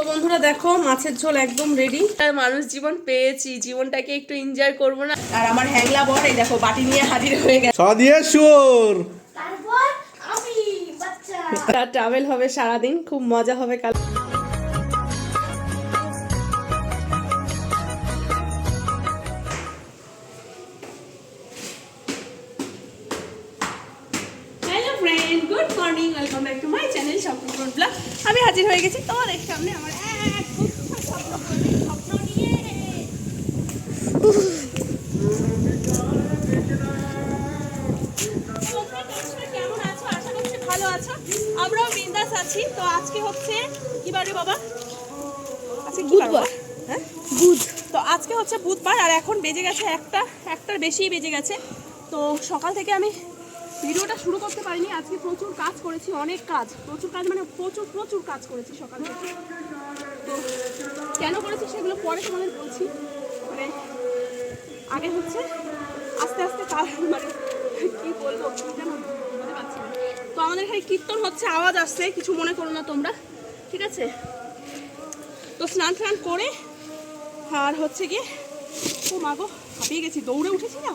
তো বন্ধুরা দেখো মাছের ঝোল একদম রেডি মানুষ জীবন পেয়েছি জীবনটাকে একটু এনজয় করব না। আর আমার হ্যাংলা বর এই দেখো বাটি নিয়ে হাজির হয়ে গেছে। সাদিয়া সুর তারপর আমি বাচ্চা। ট্রাভেল হবে সারাদিন খুব মজা হবে কাল। Hello good morning welcome back to my channel Swapna vlog আমি হাজির হয়ে গেছি তোমাদের সামনে আমার এক স্বপ্ন স্বপ্ন নিয়ে। তোমরা তোমরা কেমন আছো? আশা ভালো আছো। আমরাও বিন্দাস আছি। তো আজকে হচ্ছে কি বারে বাবা? আজকে কি বাবা? হ্যাঁ? বুধ। তো আজকে হচ্ছে বুধবার আর এখন বেজে গেছে একটা একটার বেশি বেজে গেছে। তো সকাল থেকে আমি ভিডিওটা শুরু করতে পারিনি, আজকে প্রচুর কাজ করেছি, অনেক কাজ। প্রচুর কাজ মানে প্রচুর প্রচুর কাজ করেছি সকাল। তো কেন করেছি সেগুলো পরে তোমাদের বলছি। মানে আগে হচ্ছে আস্তে আস্তে কাজ মানে কি বলব যেন বলতে পারছি না। তো আমাদের এখানে কীর্তন হচ্ছে, আওয়াজ আসছে, কিছু মনে করো না তোমরা, ঠিক আছে? তো স্নান টান করে আর হচ্ছে গিয়ে, ও মাগো হাঁপিয়ে গেছি, দৌড়ে উঠেছি না?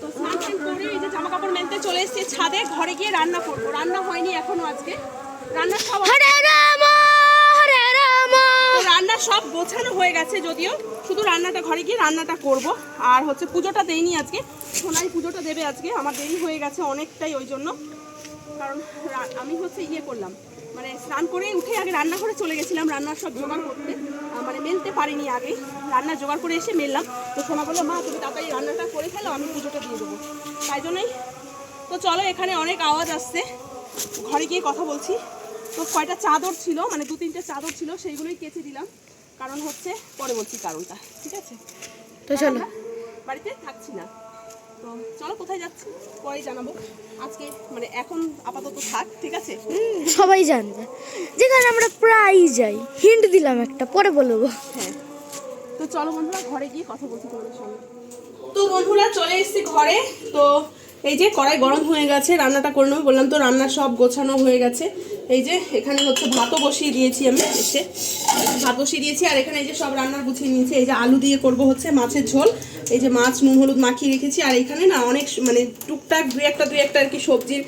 তো স্নান টান করে এই যে জামা কাপড় মেলতে চলে এসেছি ছাদে ঘরে গিয়ে রান্না করব। রান্না হয়নি এখনও আজকে। রান্না সব রান্না সব গোছানো হয়ে গেছে যদিও। শুধু রান্নাটা ঘরে গিয়ে রান্নাটা করব। আর হচ্ছে পুজোটা দেইনি আজকে। সোনাই পুজোটা দেবে আজকে। আমার দেরি হয়ে গেছে অনেকটাই ওই জন্য। কারণ আমি হচ্ছে ইয়ে করলাম। মানে স্নান করে উঠে আগে রান্না করে চলে গেছিলাম রান্নার সব জোগাড় করতে। মানে মেলতে পারিনি আগে রান্না জোগাড় করে এসে মেললাম। তো সোনা বলল মা তুমি তাড়াতাড়ি রান্নাটা করে ফেলো আমি পুজোটা দিয়ে দেবো। তাই জন্যই তো চলো এখানে অনেক আওয়াজ আসছে। ঘরে গিয়ে কথা বলছি। তো কয়টা চাদর ছিল মানে দু তিনটে চাদর ছিল সেইগুলোই কেচে দিলাম। কারণ হচ্ছে পরে বলছি কারণটা ঠিক আছে? তো চলো। বাড়িতে থাকছি না। তো চলো কোথায় যাচ্ছি? পরে জানাব। আজকে মানে এখন আপাতত থাক ঠিক আছে? সবাই জানবে। যেখানে আমরা প্রায়ই যাই। হিন্ট দিলাম একটা পরে বলব। হ্যাঁ। তো চলো বন্ধুরা ঘরে গিয়ে কথা বলছি তোমাদের সঙ্গে। তো বন্ধুরা চলে এসেছি ঘরে। তো এই যে কড়াই গরম হয়ে গেছে রান্নাটা করে নেব। বললাম তো রান্না সব গোছানো হয়ে গেছে। এই যে, এখানে হচ্ছে ভাতও বসিয়ে দিয়েছি আমি এসে। ভাত বসিয়ে দিয়েছি, আর এখানে এই যে সব রান্নার গুছিয়ে নিয়েছি। এই যে আলু দিয়ে করব হচ্ছে মাছের ঝোল। এই যে মাছ, নুন, হলুদ মাখিয়ে রেখেছি। আর এখানে না অনেক মানে টুকটাক দুই একটা দুই একটা আর কি সবজির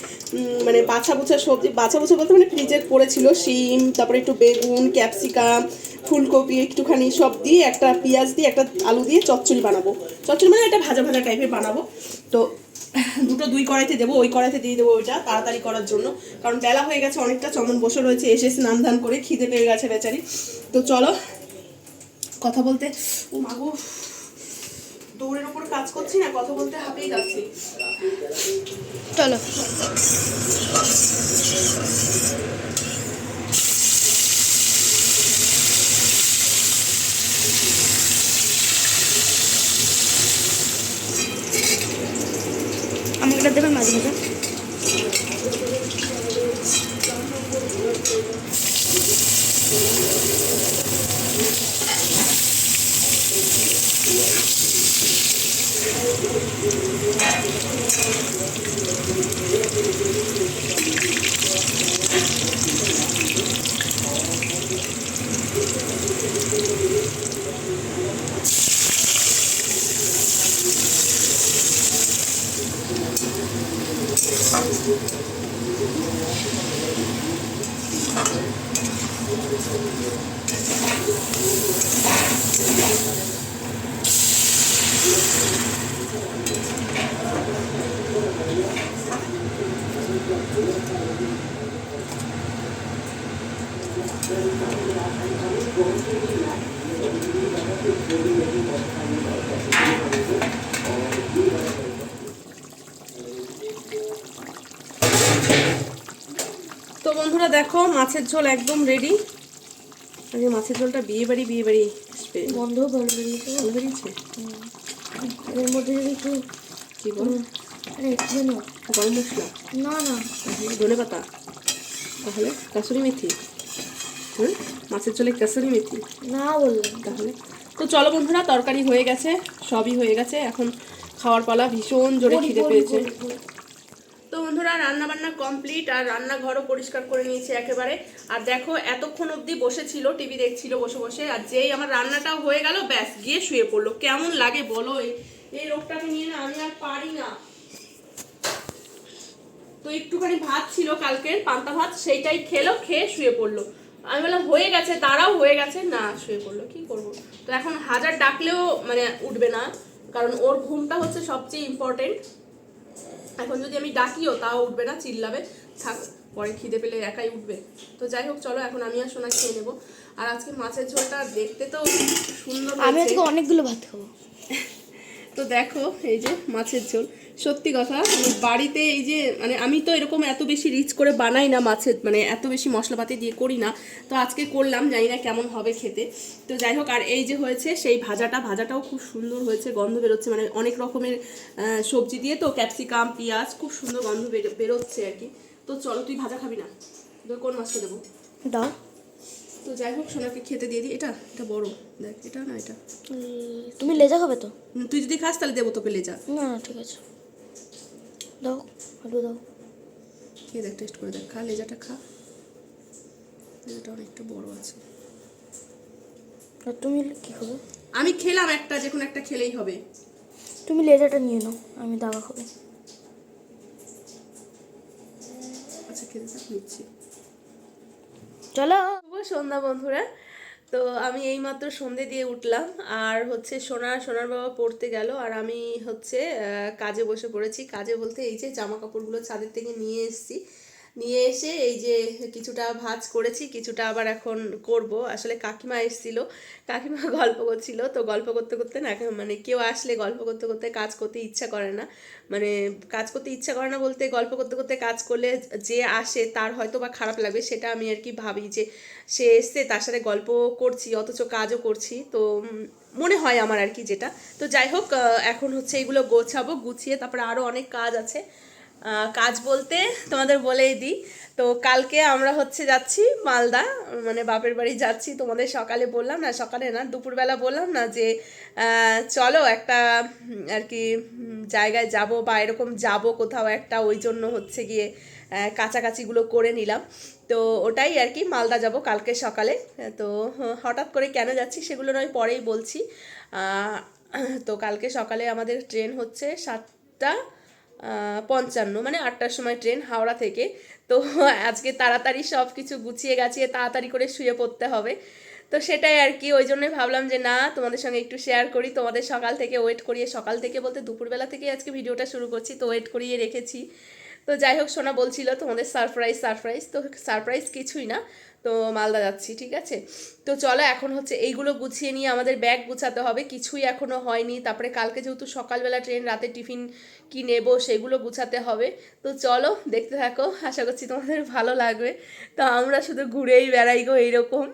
মানে বাছা বুছা সবজি বাছা বুছা বলতে মানে ফ্রিজে পড়েছিল। শিম, তারপরে একটু বেগুন, ক্যাপসিকাম, ফুলকপি, একটুখানি সব দিয়ে একটা পেঁয়াজ দিয়ে একটা আলু দিয়ে চচ্চড়ি বানাবো। চচ্চড়ি মানে একটা ভাজা ভাজা টাইপের বানাবো। তো দুটো দুই কড়াইতে দেবো, ওই কড়াইতে দিয়ে দেবো ওইটা তাড়াতাড়ি করার জন্য। কারণ বেলা হয়ে গেছে, অনেকটা চমন বসে রয়েছে, এসে স্নান ধান করে খিদে পেয়ে গেছে বেচারি। তো চলো, কথা বলতে, ও মাগো দৌড়ের ওপর কাজ করছি না, কথা বলতে হাঁপিয়ে যাচ্ছি। চলো। তো বন্ধুরা দেখো মাছের ঝোল একদম রেডি আজকে মাছের ঝোলটা বিয়ে বাড়ি বিয়ে বাড়ি বন্ধ করে বেরিয়েছে ভালো বেরিয়েছে এর মধ্যে যদি একটু কি বল? আরে যেন। গরম মশলা? না না। ধনে পাতা। তাহলে কাসুরি মেথি। হুম? মাছের ঝোলে কাসুরি মেথি। না বললাম। তাহলে? তো চলো বন্ধুরা তরকারি হয়ে গেছে সবই হয়ে গেছে। এখন খাওয়ার পালা ভীষণ জোরে খিদে পেয়েছে। বন্ধুরা রান্না বান্না কমপ্লিট আর রান্নাঘরও পরিষ্কার করে নিয়েছি একেবারে। আর দেখো, এতক্ষণ অবধি বসেছিল, টিভি দেখছিল বসে বসে, আর যেই আমার রান্নাটাও হয়ে গেল, ব্যাস, গিয়ে শুয়ে পড়ল। কেমন লাগে বলো এই রোগটাকে নিয়ে না আমি আর পারি না। তো একটুখানি ভাত ছিল কালকের পান্তা ভাত, সেইটাই খেলো, খেয়ে শুয়ে পড়ল। আমি বললাম, হয়ে গেছে, তারাও হয়ে গেছে, না, শুয়ে পড়ল, কি করব? তো এখন হাজার ডাকলেও মানে উঠবে না, কারণ ওর ঘুমটা হচ্ছে সবচেয়ে ইম্পর্টেন্ট এখন যদি আমি ডাকিও তাও উঠবে না চিল্লাবে। থাক পরে খিদে পেলে একাই উঠবে। তো যাই হোক চলো এখন আমি আর সোনা খেয়ে নেব। আর আজকে মাছের ঝোলটা দেখতে তো সুন্দর আমি আজকে অনেকগুলো ভাত খাব। তো দেখো, এই যে মাছের ঝোল। সত্যি কথা মানে বাড়িতে এই যে মানে আমি তো এরকম এত বেশি রিচ করে বানাই না মাছের মানে এত বেশি মশলাপাতি দিয়ে করি না। তো আজকে করলাম, জানি না কেমন হবে খেতে। তো যাই হোক, আর এই যে হয়েছে, সেই ভাজাটা, ভাজাটাও খুব সুন্দর হয়েছে, গন্ধ বেরোচ্ছে মানে অনেক রকমের সবজি দিয়ে তো ক্যাপসিকাম, পেঁয়াজ, খুব সুন্দর গন্ধ বেরো- বেরোচ্ছে আর কি। তো চলো, তুই ভাজা খাবি না? তোর কোন মাছটা দেবো? দাও। তো যাই হোক সোনাকে খেতে দিয়ে দিই। এটা এটা বড়। দেখ এটা না এটা। তুমি লেজা খাবে তো? তুই যদি খাস তাহলে দেবো তোকে লেজা। না না ঠিক আছে। দাও আলু দাও। খেয়ে দেখ টেস্ট করে দেখ। খা লেজাটা খা। লেজাটা অনেকটা বড় আছে। আর তুমি কি খাবে? আমি খেলাম একটা যে কোনো একটা খেলেই হবে। তুমি লেজাটা নিয়ে নাও আমি দাগা খাব। আচ্ছা খেতে থাক নিচ্ছি। চলো। সন্ধ্যা বন্ধুরা। তো আমি এইমাত্র সন্ধে দিয়ে উঠলাম। আর হচ্ছে সোনা, সোনার বাবা পড়তে গেল। আর আমি হচ্ছে কাজে বসে পড়েছি। কাজে বলতে এই যে জামা কাপড়গুলো ছাদের থেকে নিয়ে এসেছি নিয়ে এসে এই যে কিছুটা ভাজ করেছি, কিছুটা আবার এখন করব। আসলে কাকিমা এসেছিল, কাকিমা গল্প করছিল। তো গল্প করতে করতে না মানে কেউ আসলে গল্প করতে করতে কাজ করতে ইচ্ছা করে না। মানে কাজ করতে ইচ্ছা করে না বলতে গল্প করতে করতে কাজ করলে যে আসে তার হয়তো বা খারাপ লাগবে, সেটা আমি আর কি ভাবি যে সে এসছে, তার সাথে গল্প করছি, অথচ কাজও করছি। তো মনে হয় আমার আর কি যেটা। তো যাই হোক এখন হচ্ছে এগুলো গোছাবো, গুছিয়ে তারপরে আরও অনেক কাজ আছে। কাজ বলতে তোমাদের বলেই দিই। তো কালকে আমরা হচ্ছে যাচ্ছি মালদা মানে বাপের বাড়ি যাচ্ছি। তোমাদের সকালে বললাম না, সকালে না, দুপুরবেলা বললাম না যে চলো একটা আর কি জায়গায় যাব বা এরকম যাব কোথাও একটা, ওই জন্য হচ্ছে গিয়ে কাছাকাছিগুলো করে নিলাম। তো ওটাই আর কি, মালদা যাব কালকে সকালে। তো হঠাৎ করে কেন যাচ্ছি সেগুলো নয়, পরেই বলছি। তো কালকে সকালে আমাদের ট্রেন হচ্ছে সাতটা পঞ্চান্ন মানে আটটার সময় ট্রেন হাওড়া থেকে। তো আজকে তাড়াতাড়ি সব কিছু গুছিয়ে গাছিয়ে তাড়াতাড়ি করে শুয়ে পড়তে হবে। তো সেটাই আর কি, ওই জন্যই ভাবলাম যে না, তোমাদের সঙ্গে একটু শেয়ার করি। তোমাদের সকাল থেকে ওয়েট করিয়ে, সকাল থেকে বলতে দুপুরবেলা থেকে আজকে ভিডিওটা শুরু করছি, তো ওয়েট করিয়ে রেখেছি। তো যাই হোক সোনা বলছিল তোমাদের সারপ্রাইজ সারপ্রাইজ তো সারপ্রাইজ কিছুই না। তো মালদা যাচ্ছি, ঠিক আছে? তো চলো, এখন হচ্ছে এইগুলো গুছিয়ে নিয়ে আমাদের ব্যাগ গুছাতে হবে। কিছুই এখনও হয়নি। তারপরে কালকে যেহেতু সকালবেলা ট্রেন রাতে টিফিন কি নেব সেগুলো গুছাতে হবে। তো চলো, দেখতে থাকো। আশা করছি তোমাদের ভালো লাগবে। তো আমরা শুধু ঘুরেই বেড়াই গো এইরকম।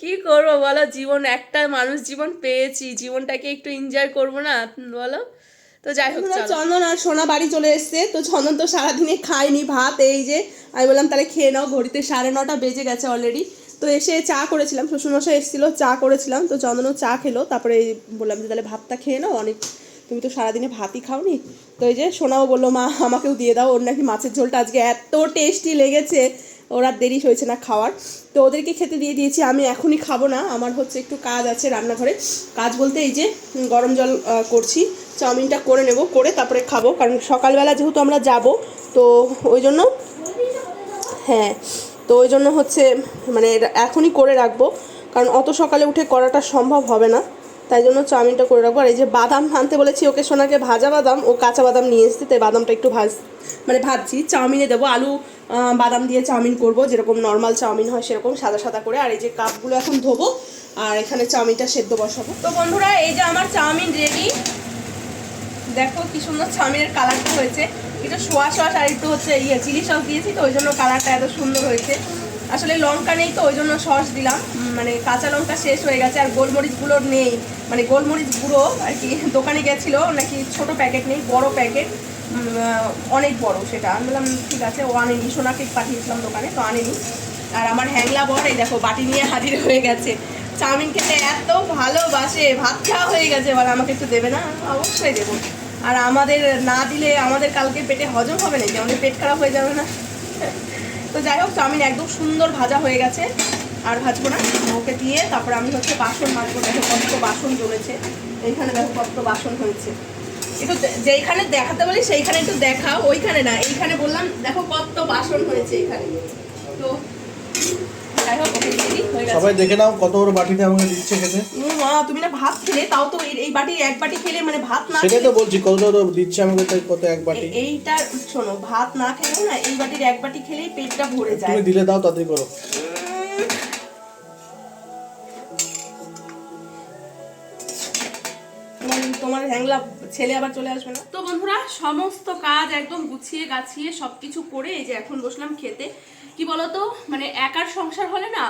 কি করব বলো? জীবন, একটা মানুষ জীবন পেয়েছি। জীবনটাকে একটু এনজয় করব না? বলো? তো যাই হোক। চন্দন আর সোনা বাড়ি চলে এসছে। তো চন্দন তো সারাদিনে খায়নি ভাত এই যে আমি বললাম তাহলে খেয়ে নাও ঘড়িতে সাড়ে নটা বেজে গেছে অলরেডি তো এসে চা করেছিলাম শ্বশুরমশাই এসেছিল চা করেছিলাম তো চন্দনও চা খেলো তারপরে বললাম যে তাহলে ভাতটা খেয়ে নাও অনেক তুমি তো সারাদিনে ভাতই খাওনি। তো এই যে সোনাও বলল মা আমাকেও দিয়ে দাও ওর নাকি মাছের ঝোলটা আজকে এত টেস্টি লেগেছে। ওর দেরি হয়েছে না খাওয়ার। তো ওদেরকে খেতে দিয়ে দিয়েছি, আমি এখনই খাব না, আমার হচ্ছে একটু কাজ আছে রান্নাঘরে। কাজ বলতে এই যে গরম জল করছি, চাউমিনটা করে নেব, করে তারপরে খাব, কারণ সকালবেলা যেহেতু আমরা যাব, তো ওই জন্য হ্যাঁ তো ওই জন্য হচ্ছে মানে এখনই করে রাখব, কারণ অত সকালে উঠে করাটা সম্ভব হবে না। তাই জন্য চাউমিনটা করে রাখব, আর এই যে বাদাম আনতে বলেছি, ওকে সোনাকে ভাজা বাদাম, ও কাঁচা বাদাম নিয়ে এসেছে, তাই বাদামটা একটু ভাজ মানে ভাজছি, চাউমিনে দেবো, আলু বাদাম দিয়ে চাউমিন করব, যেরকম নর্মাল চাউমিন হয় সেরকম সাদা সাদা করে। আর এই যে কাপগুলো এখন ধোবো, আর এখানে চাউমিনটা সেদ্ধ বসাবো। তো বন্ধুরা, এই যে আমার চাউমিন রেডি দেখো কি সুন্দর চাউমিনের কালারটা হয়েছে। একটু সোয়া সস আর একটু হচ্ছে ইয়ে চিলি সস দিয়েছি তো, ওই জন্য কালারটা এত সুন্দর হয়েছে। আসলে লঙ্কা নেই তো, ওই জন্য সস দিলাম। মানে কাঁচা লঙ্কা শেষ হয়ে গেছে, আর গোলমরিচগুলো নেই। মানে গোলমরিচ গুঁড়ো আর কি, দোকানে গেছিল, নাকি ছোট প্যাকেট নেই, বড় প্যাকেট অনেক বড় সেটা। আমি বললাম, ঠিক আছে, ও আনেনি, সোনা কেক পাঠিয়েছিলাম দোকানে, তো আনেনি। আর আমার হ্যাংলা বর, এই দেখো, বাটি নিয়ে হাজির হয়ে গেছে। চাউমিন খেতে এত ভালোবাসে, ভাত খাওয়া হয়ে গেছে, বলে আমাকে একটু দেবে না? অবশ্যই দেবো। আর আমাদের না দিলে আমাদের কালকে পেটে হজম হবে নাকি? আমাদের পেট খারাপ হয়ে যাবে না? তো যাই হোক, চাউমিন একদম সুন্দর ভাজা হয়ে গেছে। আর ভাজবো না, ওকে দিয়ে তারপর আমি হচ্ছে বাসন মাজবো। দেখো কত বাসন জমেছে এইখানে দেখো কত বাসন হয়েছে। একটু যেইখানে দেখাতে বলি সেইখানে একটু দেখাও। ওইখানে না এইখানে বললাম দেখো কত বাসন হয়েছে এখানে। তো সবাই দেখে নাও কত বড় বাটিতে আমাকে দিচ্ছে খেতে। মা তুমি না ভাত খেলে তাও তো এই- বাটি এক বাটি খেলে মানে ভাত না সেটাই তো বলছি কত বড় দিচ্ছে আমাকে তাই কত এক বাটি? এইটা শোনো ভাত না খেলেও না এই বাটির এক বাটি খেলেই পেটটা ভরে যায়। তুমি দিলে দাও তাড়াতাড়ি করো। তোমার- তোমার হ্যাংলা ছেলে আবার চলে আসবে না? তো বন্ধুরা সমস্ত কাজ একদম গুছিয়ে গাছিয়ে সবকিছু করে এই যে এখন বসলাম খেতে। কি বলতো? মানে একার সংসার হলে না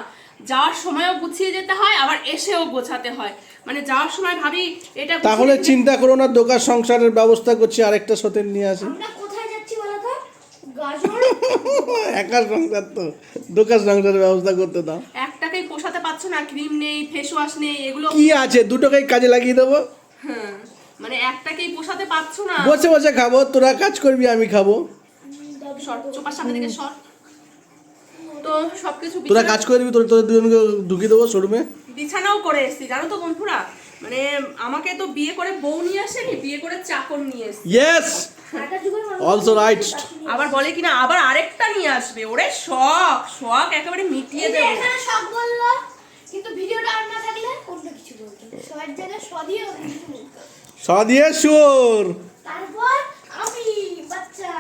যাওয়ার সময়ও গুছিয়ে যেতে হয় আবার এসেও গোছাতে হয়। মানে যাওয়ার সময় ভাবি এটা তাহলে চিন্তা করো না দোকান সংসারের ব্যবস্থা করছি আরেকটা সতেন নিয়ে আসি। আমরা কোথায় যাচ্ছি বলো তো গাজর? একা সংসার তো দোকান সংসারের ব্যবস্থা করতে দাও। একটাকেই পোষাতে পারছ না ক্রিম নেই ফেস ওয়াশ নেই এগুলো কি আছে? দুটোকেই কাজে লাগিয়ে দেবো? মানে একটাকেই পোষাতে পারছ না। বসে বসে খাব তোরা কাজ করবি আমি খাব। সর চোপার সামনে থেকে সর তো সবকিছু তোরা কাজ করবি তোর তোদের দুজনকে ঢুকিয়ে দেবো শোরুমে বিছানাও করে এসেছি জানো তো বন্ধুরা? মানে আমাকে তো বিয়ে করে বউ নিয়ে আসেনি বিয়ে করে চাকর নিয়ে এসেছি। ইয়েস অলসো রাইট আবার বলে কিনা আবার আরেকটা নিয়ে আসবে ওরে শখ শখ একেবারে মিটিয়ে দেবে। এখানে সব বলল? কিন্তু ভিডিওটা আর না থাকলে অন্য কিছু বলতো সবার জায়গায় সদিয়ে অন্য কিছু বলতো। সুর। তারপর আমি বাচ্চা।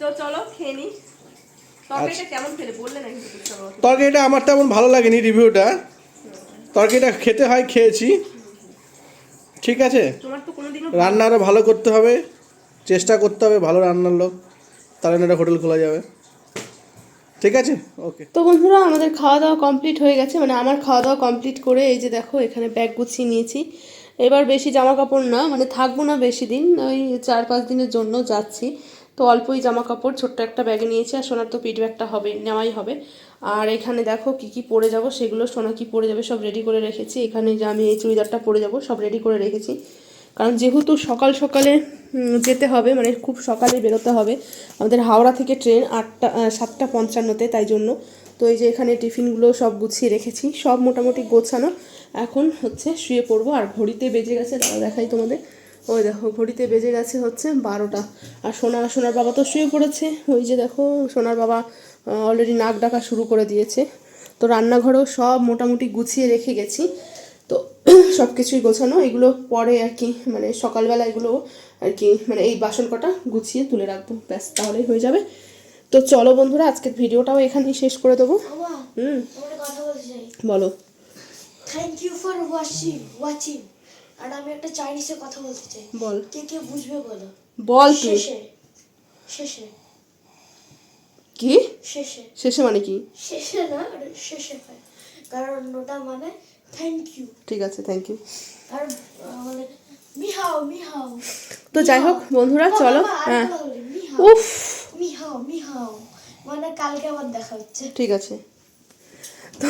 তো চলো খেয়ে নি। তরকারিটা আমার তেমন ভালো লাগেনি রিভিউটা। তরকারিটা খেতে হয় খেয়েছি। ঠিক আছে? তোমার তো কোনোদিনও রান্না আরও ভালো করতে হবে। চেষ্টা করতে হবে ভালো রান্নার লোক। তাহলে না একটা হোটেল খোলা যাবে। ঠিক আছে? ওকে তো বন্ধুরা, আমাদের খাওয়া দাওয়া কমপ্লিট হয়ে গেছে। মানে আমার খাওয়া দাওয়া কমপ্লিট করে এই যে দেখো, এখানে ব্যাগ গুছিয়ে নিয়েছি। এবার বেশি জামা কাপড় না মানে থাকব না বেশি দিন, ওই চার পাঁচ দিনের জন্য যাচ্ছি। তো অল্পই জামা কাপড় ছোট্ট একটা ব্যাগে নিয়েছি, আর সোনার তো পিঠ ব্যাগটা হবে, নেওয়াই হবে। আর এখানে দেখো কি কি পরে যাব, সেগুলো সোনা কি পরে যাবে সব রেডি করে রেখেছি। এখানে যে আমি এই চুড়িদারটা পরে যাব, সব রেডি করে রেখেছি। কারণ যেহেতু সকাল সকালে যেতে হবে মানে খুব সকালে বেরোতে হবে। আমাদের হাওড়া থেকে ট্রেন আটটা সাতটা পঞ্চান্নতে, তাই জন্য। তো এই যে এখানে টিফিনগুলো সব গুছিয়ে রেখেছি, সব মোটামুটি গোছানো। এখন হচ্ছে শুয়ে পড়ব, আর ঘড়িতে বেজে গেছে দাঁড়া দেখাই তোমাদের। ওই দেখো, ঘড়িতে বেজে গেছে হচ্ছে বারোটা। আর সোনা, সোনার বাবা তো শুয়ে পড়েছে। ওই যে দেখো, সোনার বাবা অলরেডি নাক ডাকা শুরু করে দিয়েছে। তো রান্নাঘরেও সব মোটামুটি গুছিয়ে রেখে গেছি। সব কিছুই গোছানো এগুলো পরে আর কি মানে সকালবেলা এগুলো আর কি মানে এই বাসন কটা গুছিয়ে তুলে রাখব। ব্যাস তাহলেই হয়ে যাবে। তো চলো বন্ধুরা আজকের ভিডিওটাও এখানেই শেষ করে দেবো। হুম। বলো। Thank you for watching watching আর আমি একটা চাইনিজে কথা বলতে চাই। বল। কে কে বুঝবে বলো? বল শেষে শেষে। কি? শেষে। শেষে মানে কি? শেষে না শেষে কারণ ওটা মানে থ্যাংক ইউ ঠিক আছে থ্যাংক ইউ আর মানে মিহাও মিহাও। তো যাই হোক বন্ধুরা চলো হ্যাঁ। উফ। মিহাও মিহাও। মানে কালকে আবার দেখা হচ্ছে। ঠিক আছে। তো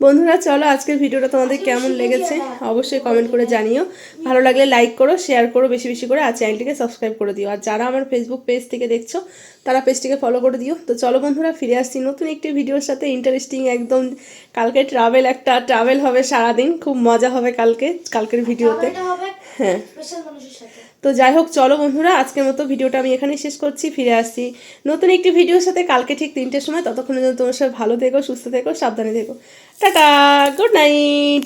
বন্ধুরা চলো আজকের ভিডিওটা তোমাদের কেমন লেগেছে? অবশ্যই কমেন্ট করে জানিও। ভালো লাগলে লাইক করো শেয়ার করো বেশি বেশি করে আর চ্যানেলটিকে সাবস্ক্রাইব করে দিও। আর যারা আমার ফেসবুক পেজ থেকে দেখছ তারা পেজটিকে ফলো করে দিও। তো চলো বন্ধুরা ফিরে আসছি নতুন একটি ভিডিওর সাথে। ইন্টারেস্টিং একদম কালকে ট্রাভেল একটা ট্রাভেল হবে সারাদিন। খুব মজা হবে কালকে কালকের ভিডিওতে। হ্যাঁ। তো যাই হোক, চলো বন্ধুরা, আজকের মতো ভিডিওটা আমি এখানে শেষ করছি। ফিরে আসছি নতুন একটি ভিডিওর সাথে। কালকে ঠিক তিনটের সময়। ততক্ষণের জন্য তোমার সাথে ভালো থেকো, সুস্থ থেকো, সাবধানে থেকো। Tata, good night.